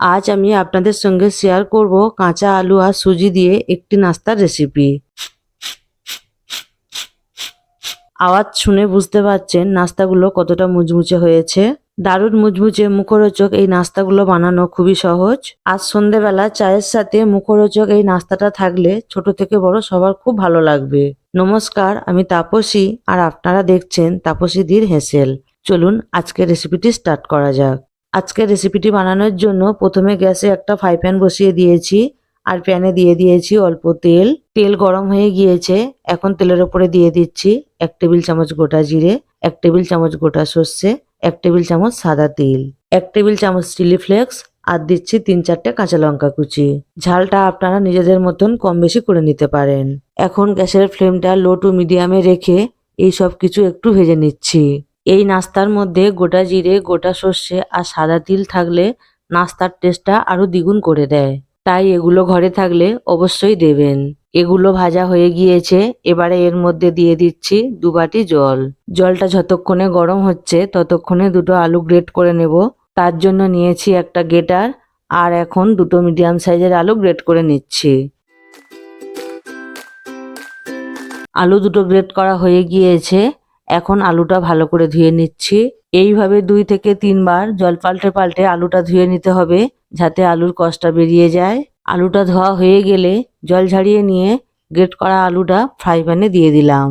আজ আমি আপনাদের সঙ্গে শেয়ার করব কাঁচা আলু আর সুজি দিয়ে একটি নাস্তার রেসিপি আওয়াজ শুনে বুঝতে পারছেন নাস্তাগুলো কতটা মুচমুচে হয়েছে। দারুণ মুচমুচে মুখরোচক এই নাস্তাগুলো বানানো খুবই সহজ। আজ সন্ধেবেলা চায়ের সাথে মুখরোচক এই নাস্তাটা থাকলে ছোট থেকে বড় সবার খুব ভালো লাগবে। নমস্কার, আমি তাপসী আর আপনারা দেখছেন তাপসীদির হেসেল। চলুন আজকের রেসিপিটি স্টার্ট করা যাক। আজকের রেসিপিটি বানানোর জন্য প্রথমে গ্যাসে একটা ফ্রাই প্যান বসিয়ে দিয়েছি আর প্যানে দিয়ে দিয়েছি অল্প তেল। তেল গরম হয়ে গিয়েছে, এখন তেলের ওপরে দিয়ে দিচ্ছি এক টেবিল চামচ গোটা জিরে, এক টেবিল চামচ গোটা সর্ষে, এক টেবিল চামচ সাদা তিল, এক টেবিল চামচ চিলি ফ্লেক্স আর দিচ্ছি তিন চারটে কাঁচা লঙ্কা কুচি। ঝালটা আপনারা নিজেদের মতন কম বেশি করে নিতে পারেন। এখন গ্যাসের ফ্লেমটা লো টু মিডিয়ামে রেখে এই সব কিছু একটু ভেজে নিচ্ছি। এই নাস্তার মধ্যে গোটা জিরে, গোটা সর্ষে আর সাদা তিল থাকলে নাস্তার টেস্টটা আরও দ্বিগুণ করে দেয়। তাই এগুলো ঘরে থাকলে অবশ্যই দেবেন। এগুলো ভাজা হয়ে গিয়েছে, এবারে এর মধ্যে দিয়ে দিচ্ছি দু বাটি জল। জলটা যতক্ষণে গরম হচ্ছে, ততক্ষণে দুটো আলু গ্রেট করে নেব। তার জন্য নিয়েছি একটা গেটার আর এখন দুটো মিডিয়াম সাইজের আলু গ্রেট করে নিচ্ছি। আলু দুটো গ্রেট করা হয়ে গিয়েছে এখন আলুটা ভালো করে ধুয়ে নিচ্ছি। এইভাবে দুই থেকে তিনবার জল পাল্টে পাল্টে আলুটা ধুয়ে নিতে হবে যাতে আলুর কষটা বেরিয়ে যায়। আলুটা ধোয়া হয়ে গেলে জল ঝাড়িয়ে নিয়ে গ্রেট করা আলুটা ফ্রাই প্যানে দিয়ে দিলাম।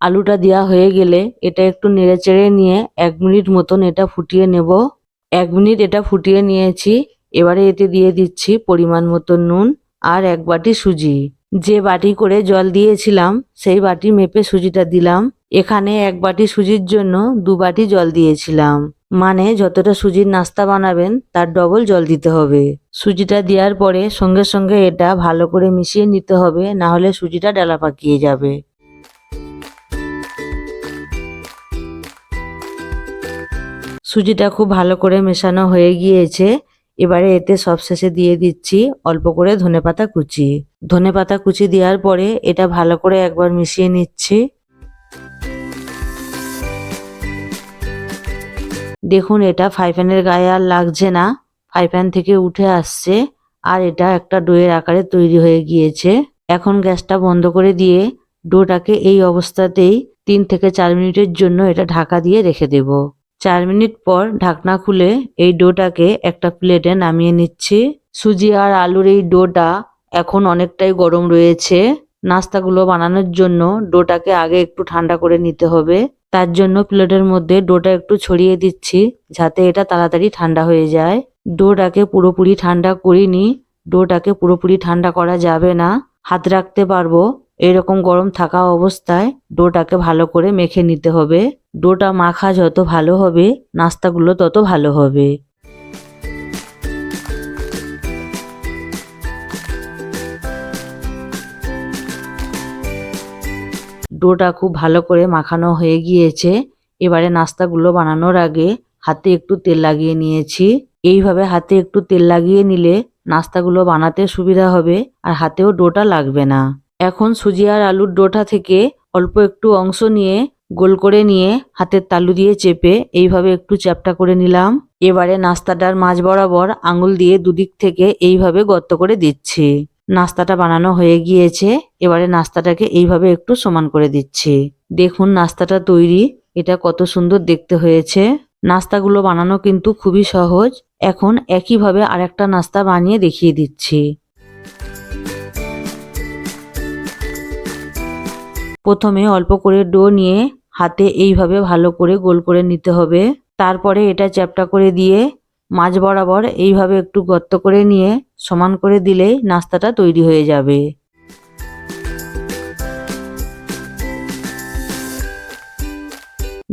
আলুটা দেওয়া হয়ে গেলে এটা একটু নেড়ে চেড়ে নিয়ে এক মিনিট মতন এটা ফুটিয়ে নেব। এক মিনিট এটা ফুটিয়ে নিয়েছি। এবারে এতে দিয়ে দিচ্ছি পরিমাণ মতো নুন আর এক বাটি সুজি। যে বাটি করে জল দিয়েছিলাম, সেই বাটি মেপে সুজিটা দিলাম। এখানে এক বাটি সুজির জন্য দু বাটি জল দিয়েছিলাম। মানে যতটা সুজির নাস্তা বানাবেন, তার ডবল জল দিতে হবে। সুজিটা দেওয়ার পরে সঙ্গে সঙ্গে এটা ভালো করে মিশিয়ে নিতে হবে, না হলে সুজিটা ডালা পাকিয়ে যাবে। সুজিটা খুব ভালো করে মেশানো হয়ে গিয়েছে। এবারে এতে সবশেষে দিয়ে দিচ্ছি অল্প করে ধনেপাতা কুচি। ধনেপাতা কুচি দেওয়ার পরে এটা ভালো করে একবার মিশিয়ে নিচ্ছি। দেখুন, এটা ফ্রাই প্যানের গায়ে আর লাগছে না। ফ্রাই প্যান থেকে উঠে আসছে আর এটা একটা ডোয়ের আকারে তৈরি হয়ে গিয়েছে। এখন গ্যাসটা বন্ধ করে দিয়ে ডোটাকে এই অবস্থাতেই তিন থেকে চার মিনিটের জন্য এটা ঢাকা দিয়ে রেখে দেব। চার মিনিট পর ঢাকনা খুলে এই ডোটাকে একটা প্লেটে নামিয়ে নিচ্ছি। সুজি আর আলুর এই ডোটা এখন অনেকটাই গরম রয়েছে। নাস্তাগুলো বানানোর জন্য ডোটাকে আগে একটু ঠান্ডা করে নিতে হবে। তার জন্য প্লেটের মধ্যে ডোটা একটু ছড়িয়ে দিচ্ছি যাতে এটা তাড়াতাড়ি ঠান্ডা হয়ে যায়। ডোটাকে পুরোপুরি ঠান্ডা করিনি। ডোটাকে পুরোপুরি ঠান্ডা করা যাবে না। হাত রাখতে পারব। এরকম গরম থাকা অবস্থায় ডোটাকে ভালো করে মেখে নিতে হবে। ডোটা মাখা যত ভালো হবে, নাস্তাগুলো তত ভালো হবে। ডোটা খুব ভালো করে মাখানো হয়ে গিয়েছে। এবারে নাস্তাগুলো বানানোর আগে হাতে একটু তেল লাগিয়ে নিয়েছি। এইভাবে হাতে একটু তেল লাগিয়ে নিলে নাস্তাগুলো বানাতে সুবিধা হবে আর হাতেও ডোটা লাগবে না। এখন সুজি আর আলুর ডোটা থেকে অল্প একটু অংশ নিয়ে গোল করে নিয়ে হাতের তালু দিয়ে চেপে এইভাবে একটু চ্যাপটা করে নিলাম। এবারে নাস্তাটার মাঝ বরাবর আঙুল দিয়ে দুদিক থেকে এইভাবে গর্ত করে দিচ্ছি। নাস্তাটা বানানো হয়ে গিয়েছে, এবারে নাস্তাটাকে এইভাবে একটু সমান করে দিচ্ছি। দেখুন নাস্তাটা তৈরি, এটা কত সুন্দর দেখতে হয়েছে। নাস্তাগুলো বানানো কিন্তু খুবই সহজ, এখন একইভাবে আরেকটা নাস্তা বানিয়ে দেখিয়ে দিচ্ছি। প্রথমে অল্প করে ডো নিয়ে হাতে এইভাবে ভালো করে গোল করে নিতে হবে। তারপরে এটা চ্যাপটা করে দিয়ে মাঝ বরাবর এইভাবে একটু গর্ত করে নিয়ে সমান করে দিলেই নাস্তাটা তৈরি হয়ে যাবে।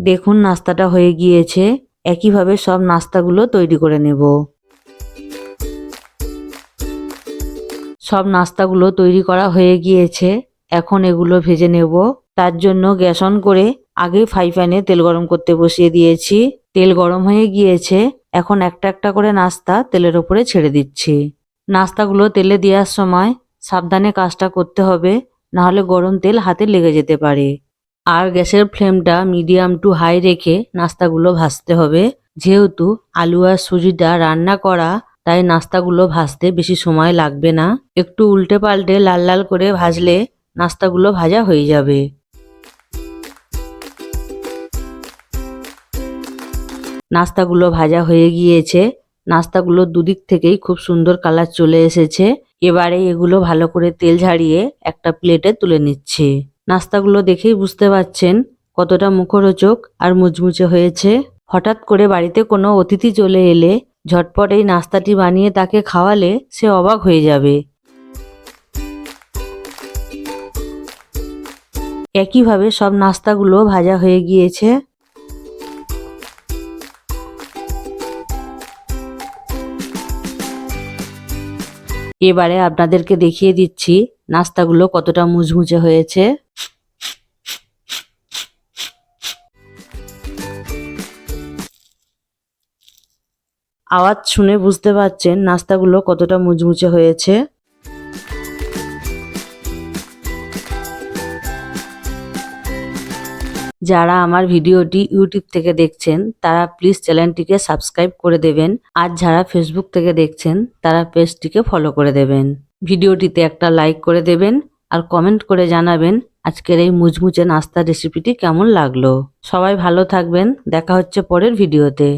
দেখুন নাস্তাটা হয়ে গিয়েছে, একইভাবে সব নাস্তাগুলো তৈরি করে নেব। সব নাস্তাগুলো তৈরি করা হয়ে গিয়েছে, এখন এগুলো ভেজে নেব। তার জন্য গ্যাস অন করে আগে ফ্রাই প্যানে তেল গরম করতে বসিয়ে দিয়েছি। তেল গরম হয়ে গিয়েছে, এখন একটা একটা করে নাস্তা তেলের ওপরে ছেড়ে দিচ্ছি। নাস্তাগুলো তেলে দেওয়ার সময় সাবধানে কাজটা করতে হবে, নাহলে গরম তেল হাতে লেগে যেতে পারে। আর গ্যাসের ফ্লেমটা মিডিয়াম টু হাই রেখে নাস্তাগুলো ভাজতে হবে। যেহেতু আলু আর সুজিটা রান্না করা, তাই নাস্তাগুলো ভাজতে বেশি সময় লাগবে না। একটু উল্টে পাল্টে লাল লাল করে ভাজলে নাস্তাগুলো ভাজা হয়ে যাবে। নাস্তাগুলো ভাজা হয়ে গিয়েছে। নাস্তাগুলো দুদিক থেকেই খুব সুন্দর কালার চলে এসেছে। এবারে এগুলো ভালো করে তেল ঝাড়িয়ে একটা প্লেটে তুলে নিচ্ছে। নাস্তাগুলো দেখেই বুঝতে পারছেন কতটা মুখরোচক আর মুচমুচে হয়েছে। হঠাৎ করে বাড়িতে কোনো অতিথি চলে এলে ঝটপট এই নাস্তাটি বানিয়ে তাকে খাওয়ালে সে অবাক হয়ে যাবে। একইভাবে সব নাস্তাগুলো ভাজা হয়ে গিয়েছে। এবারে আপনাদেরকে দেখিয়ে দিচ্ছি নাস্তাগুলো কতটা মুচমুচে হয়েছে। আওয়াজ শুনে বুঝতে পারছেন নাস্তাগুলো কতটা মুচমুচে হয়েছে। যারা আমার ভিডিওটি ইউটিউব থেকে দেখছেন, তারা প্লিজ চ্যানেলটিকে সাবস্ক্রাইব করে দেবেন। আর যারা ফেসবুক থেকে দেখছেন, তারা পেজটিকে ফলো করে দেবেন। ভিডিওটিতে একটা লাইক করে দেবেন আর কমেন্ট করে জানাবেন আজকের এই মুচমুচে নাস্তা রেসিপিটি কেমন লাগল। সবাই ভালো থাকবেন। দেখা হচ্ছে পরের ভিডিওতে।